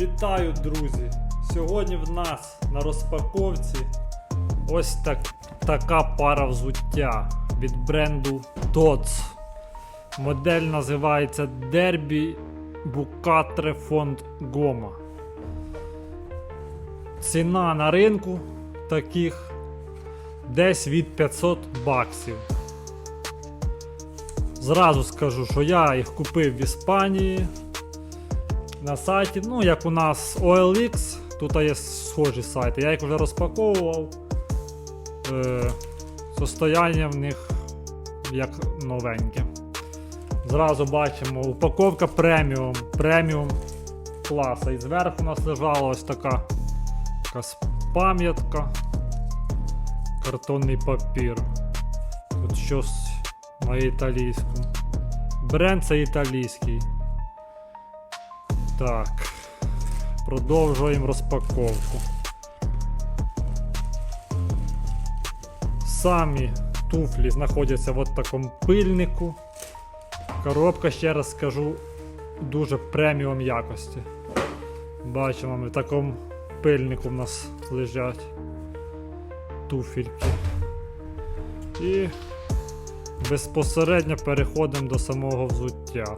Вітаю, друзі! Сьогодні в нас на розпаковці ось так, така пара взуття від бренду TOTS. Модель називається Derby Bucatre Font Goma. Ціна на ринку таких десь від 500 баксів. Зразу скажу, що я їх купив в Іспанії на сайті, ну як у нас OLX, тут є схожі сайти. Я їх вже розпаковував. Е, состояння в них як новеньке. Зразу бачимо, упаковка преміум, преміум класа. І зверху у нас лежала ось така якась пам'ятка, картонний папір. Тут щось на італійському. Бренд це італійський. Так. Продовжуємо розпаковку. Самі туфлі знаходяться в такому пильнику. Коробка, ще раз скажу, дуже преміум якості. Бачимо, ми в такому пильнику в нас лежать туфельки. І безпосередньо переходимо до самого взуття.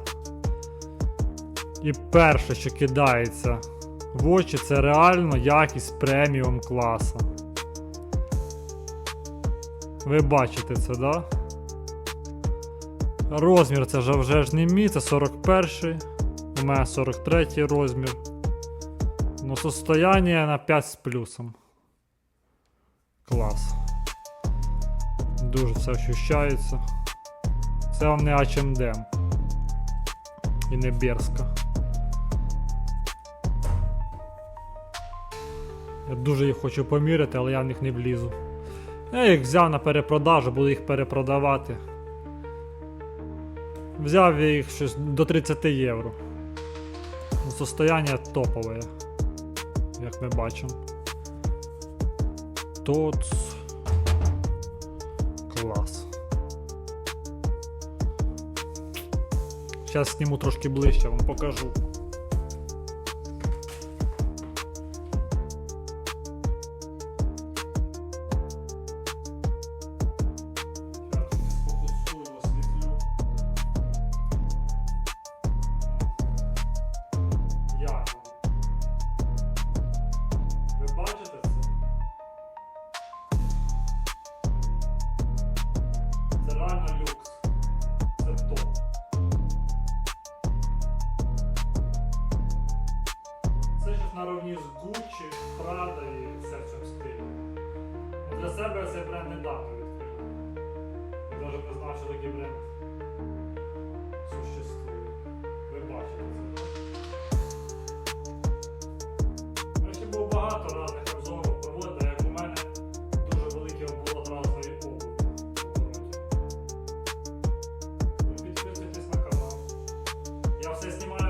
І перше, що кидається в очі, це реально якість преміум класу. Ви бачите це, да? Розмір це вже, вже ж не мій, це 41 у мене 43 розмір. Ну, состояние на 5 з плюсом. Клас. Дуже все ощущається. Це вам не H&M. І не Берська. Я дуже їх хочу поміряти, але я в них не влізу. Я їх взяв на перепродажу, буду їх перепродавати. Взяв я їх щось до 30 євро. Состояння топове, як ми бачимо. Тут клас. Зараз зніму трошки ближче, вам покажу. Наравні з Gucci, Prada і все в цьому стилі. Для себе я цей бренд недавно відкрив. Я навіть не знав, що такий бренд существує. Ви бачите це. Ще було багато обуви. Підписуйтесь на канал. Я все знімаю